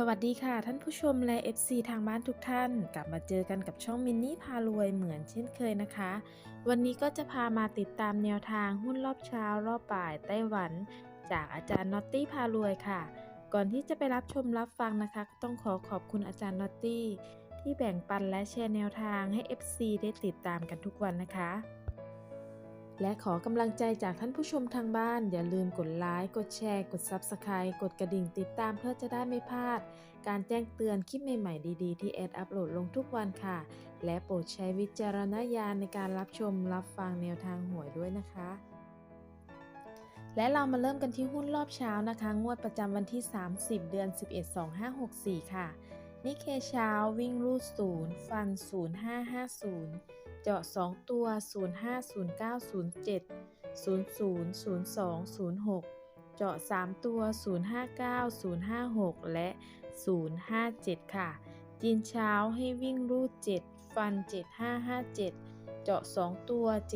สวัสดีค่ะท่านผู้ชมและ FC ทางบ้านทุกท่าน กลับมาเจอกันกับช่องมินนี่พารวยเหมือนเช่นเคยนะคะ วันนี้ก็จะพามาติดตามแนวทางหุ้นรอบเช้ารอบบ่ายไต้หวัน จากอาจารย์นอตตี้พารวยค่ะ ก่อนที่จะไปรับชมรับฟังนะคะ ก็ต้องขอขอบคุณอาจารย์นอตตี้ที่แบ่งปันและแชร์แนวทางให้ FC ได้ติดตามกันทุกวันนะคะ และขอกำลังใจจากท่านผู้ชมทางบ้าน อย่าลืมกดไลค์กดแชร์ กด Subscribe กดกระดิ่งติดตามเพื่อจะได้ไม่พลาด การแจ้งเตือนคลิปใหม่ๆดีๆ ที่แอดอัปโหลดลงทุกวันค่ะ และโปรดใช้วิจารณญาณในการรับชมรับฟังแนวทางหวยด้วยนะคะ และเรามาเริ่มกันที่หุ้นรอบเช้านะคะ งวดประจำวันที่ 30 เดือน 11 2564 ค่ะ นิเคเช้าวิ่งรูดศูนย์ฟัน 0550 เจาะ 2 ตัว 050907 000206 เจาะ 3 ตัว 059056 และ 057 ค่ะ จีนเช้าให้วิ่งรูด 7 ฟัน 7557 เจาะ 2 ตัว 757071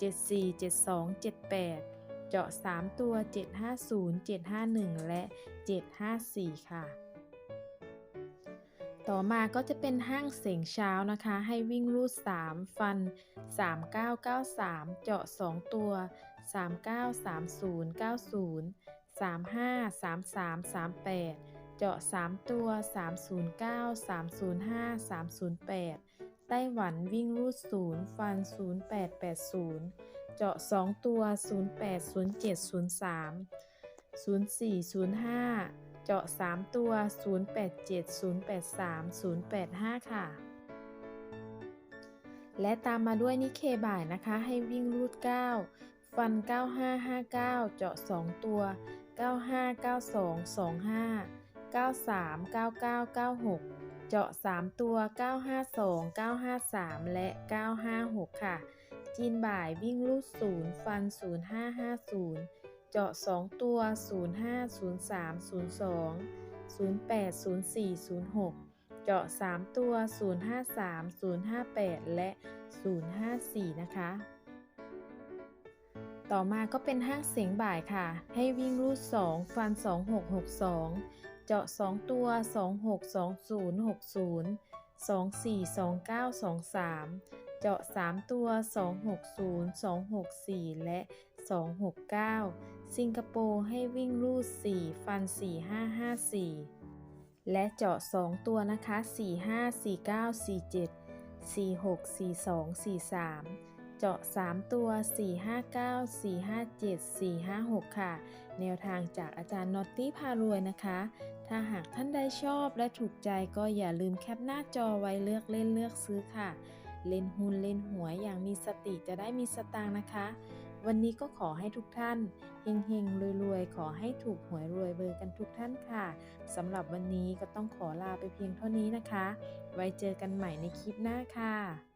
747278 เจาะ 3 ตัว 750 751 และ 754 ค่ะ ต่อมาก็จะเป็นห้างเสียงเช้านะคะ ให้วิ่งรูด 3 ฟัน 3993 เจาะ 2 ตัว 393090 353338 เจาะ 3 ตัว 309 305 308 ไต้หวันวิ่งรูด 0 ฟัน 0880 เจาะ 2 ตัว 080703 0405 เจาะ 3 ตัว 087 083 085 ค่ะ และตามมาด้วยนิเคบ่ายนะคะ ให้วิ่งรูด 9 ฟัน 9559 เจาะ 2 ตัว 959225 93 9996 เจาะ 3 ตัว 952 953 และ 956 ค่ะ จีนบ่ายวิ่งรูด0 ฟัน 0550 เจาะ 2 ตัว 050302 080406 เจาะ 3 ตัว 053 058 และ 054 นะคะ ต่อมาก็เป็นห้างเสียงบ่ายค่ะ ให้วิ่งรูด 2 ฟัน 2662 เจาะ 2 ตัว 262060 242923 เจาะ 3 ตัว 260 264 และ 269 สิงคโปร์ให้วิ่งรูด 4 ฟัน 4554 และเจาะ 2 ตัวนะคะ 454947 464243 เจาะ 3 ตัว 459 457 456 ค่ะ แนวทางจากอาจารย์นอตตี้พารวยนะคะ ถ้าหากท่านใดชอบและถูกใจก็อย่าลืมแคปหน้าจอไว้เลือกเล่นเลือกซื้อค่ะ เล่นหุ้นเล่นหวยอย่างมีสติจะได้มีสตางค์นะคะ วันนี้ก็ขอให้ทุกท่านเฮงเฮงรวยๆ ขอให้ถูกหวยรวยเบอร์กันทุกท่านค่ะสำหรับวันนี้ก็ต้องขอลาไปเพียงเท่านี้นะคะ ไว้เจอกันใหม่ในคลิปหน้าค่ะ